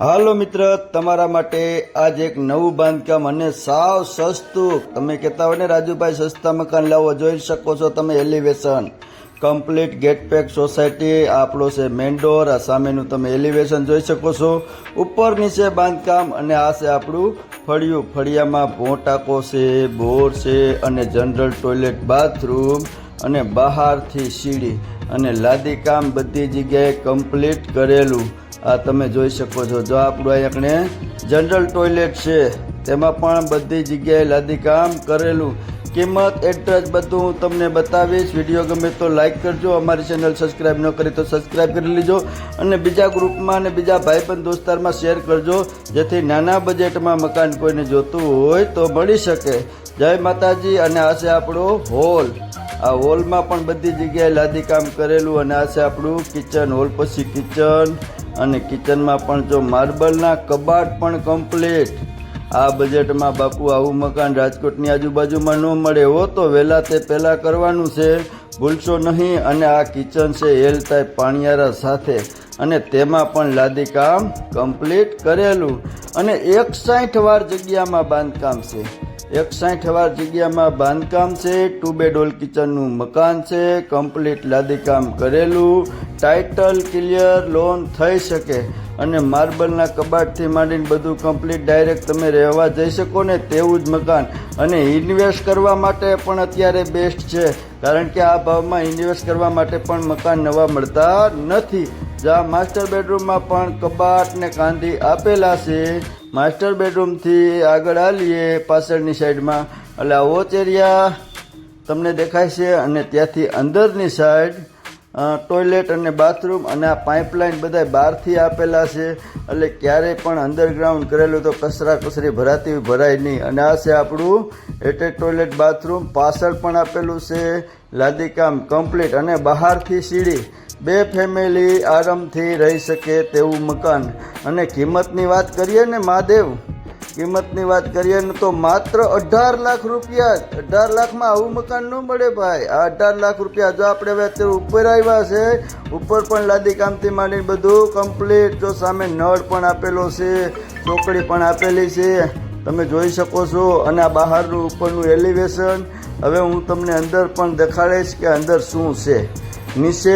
હાલો મિત્ર, તમારા માટે આજ એક નવું બાંધકામ અને સાવ સસ્તું, તમે કહેતા હોય ને રાજુભાઈ, સસ્તા મકાન લાવો જોઈ શકો છો તમે elevation. Complete gate pack society આપણો છે મેન ડોર આ સામેનું તમે એલિવેશન જોઈ શકો છો. ઉપર નીચે બાંધકામ અને આ છે આપણું ફળિયું. ફળિયામાં ભોંટાકો છે, બોર છે અને જનરલ ટોયલેટ બાથરૂમ અને બહારથી સીડી અને લાદી કામ બધી જગ્યાએ કમ્પ્લીટ કરેલું. આ તમે જોઈ શકો છો. જો આપણું અહીંયા આપણે જનરલ ટોયલેટ છે, તેમાં પણ બધી જગ્યાએ લાદી કામ કરેલું. કિંમત એડ્રેસ બધું હું તમને બતાવીશ. વીડિયો ગમે તો લાઇક કરજો. અમારી ચેનલ સબસ્ક્રાઈબ ન કરી તો સબસ્ક્રાઈબ કરી લેજો. અને બીજા ગ્રુપમાં અને બીજા ભાઈબંધ દોસ્તારમાં શેર કરજો, જેથી નાના બજેટમાં મકાન કોઈને જોતું હોય તો મળી શકે. જય માતાજી, અને આ છે આપણો હોલ આ હોલમાં પણ બધી જગ્યાએ લાદી કામ કરેલું, અને આ છે આપણું કિચન હોલ પછી કિચન અને કિચનમાં પણ જો માર્બલના કબાટ પણ કમ્પ્લીટ આ બજેટમાં બાપુ આવું મકાન રાજકોટની આજુબાજુમાં ન મળે. હો તો વહેલા તે પહેલાં કરવાનું છે. ભૂલશો નહીં અને આ કિચન છે એલ ટાઈપ પાણીયારા સાથે. અને તેમાં પણ લાદીકામ કમ્પ્લીટ કરેલું. અને એક સાઠ વાર જગ્યામાં બાંધકામ છે. એક સાઠ વાર જગ્યામાં બાંધકામ છે, ટુ બેડ ઓલ કિચનનું મકાન છે કમ્પ્લીટ લાદીકામ કરેલું. ટાઇટલ ક્લિયર લોન થઈ શકે. અને માર્બલના કબાટથી માંડીને બધું કમ્પ્લીટ ડાયરેક્ટ તમે રહેવા જઈ શકો ને તેવું જ મકાન. અને ઇન્વેસ્ટ કરવા માટે પણ અત્યારે બેસ્ટ છે. કારણ કે આ ભાવમાં ઇન્વેસ્ટ કરવા માટે પણ મકાન નવા મળતા નથી. જ્યાં માસ્ટર બેડરૂમમાં પણ કબાટ ને કાંધી આપેલા છે. માસ્ટર બેડરૂમથી આગળ આવીએ પાછળની સાઈડમાં. એટલે આ વોચ એરિયા તમને દેખાય છે અને ત્યાંથી અંદરની સાઈડ ટોયલેટ અને બાથરૂમ અને આ પાઇપલાઇન બધા બહારથી આપેલા છે. એટલે ક્યારેય પણ અંડરગ્રાઉન્ડ કરેલું તો કચરા કચરી ભરાતી ભરાય નહીં. અને આ છે આપણું એટલે ટોયલેટ બાથરૂમ પાછળ પણ આપેલું છે. લાદીકામ કમ્પ્લીટ અને બહારથી સીડી. બે ફેમિલી આરામથી રહી શકે તેવું મકાન. અને કિંમતની વાત કરીએ ને મહાદેવ? કિંમતની વાત કરીએ ને તો માત્ર અઢાર લાખ રૂપિયા અઢાર લાખમાં આવું મકાન ન મળે ભાઈ. આ અઢાર લાખ રૂપિયા જો આપણે હવે અત્યારે ઉપર આવ્યા છે, ઉપર પણ લાદી કામથી માંડીને બધું કમ્પ્લીટ જો સામે નળ પણ આપેલો છે, ચોકડી પણ આપેલી છે. તમે જોઈ શકો છો અને આ બહારનું ઉપરનું એલિવેશન હવે હું તમને અંદર પણ દેખાડીશ કે અંદર શું છે. નીચે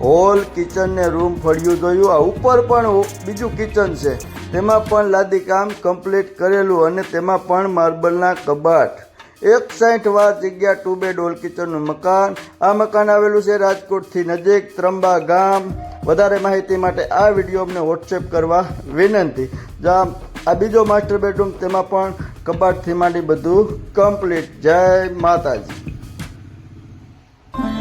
હોલ કિચન ને રૂમ ફળિયું જોયું. આ ઉપર પણ બીજું કિચન છે. તેમાં પણ લાદી કામ કમ્પ્લીટ કરેલું અને તેમાં પણ માર્બલના કબાટ. એક સાઠ વાર જગ્યા ટુ બેડ ઓલ કિચનનું મકાન. આ મકાન આવેલું છે રાજકોટથી નજીક ત્રંબા ગામ. વધારે માહિતી માટે આ વીડિયો અમને વોટ્સએપ કરવા વિનંતી. જ્યાં આ બીજો માસ્ટર બેડરૂમ તેમાં પણ કબાટથી માંડી બધું કમ્પ્લીટ. જય માતાજી.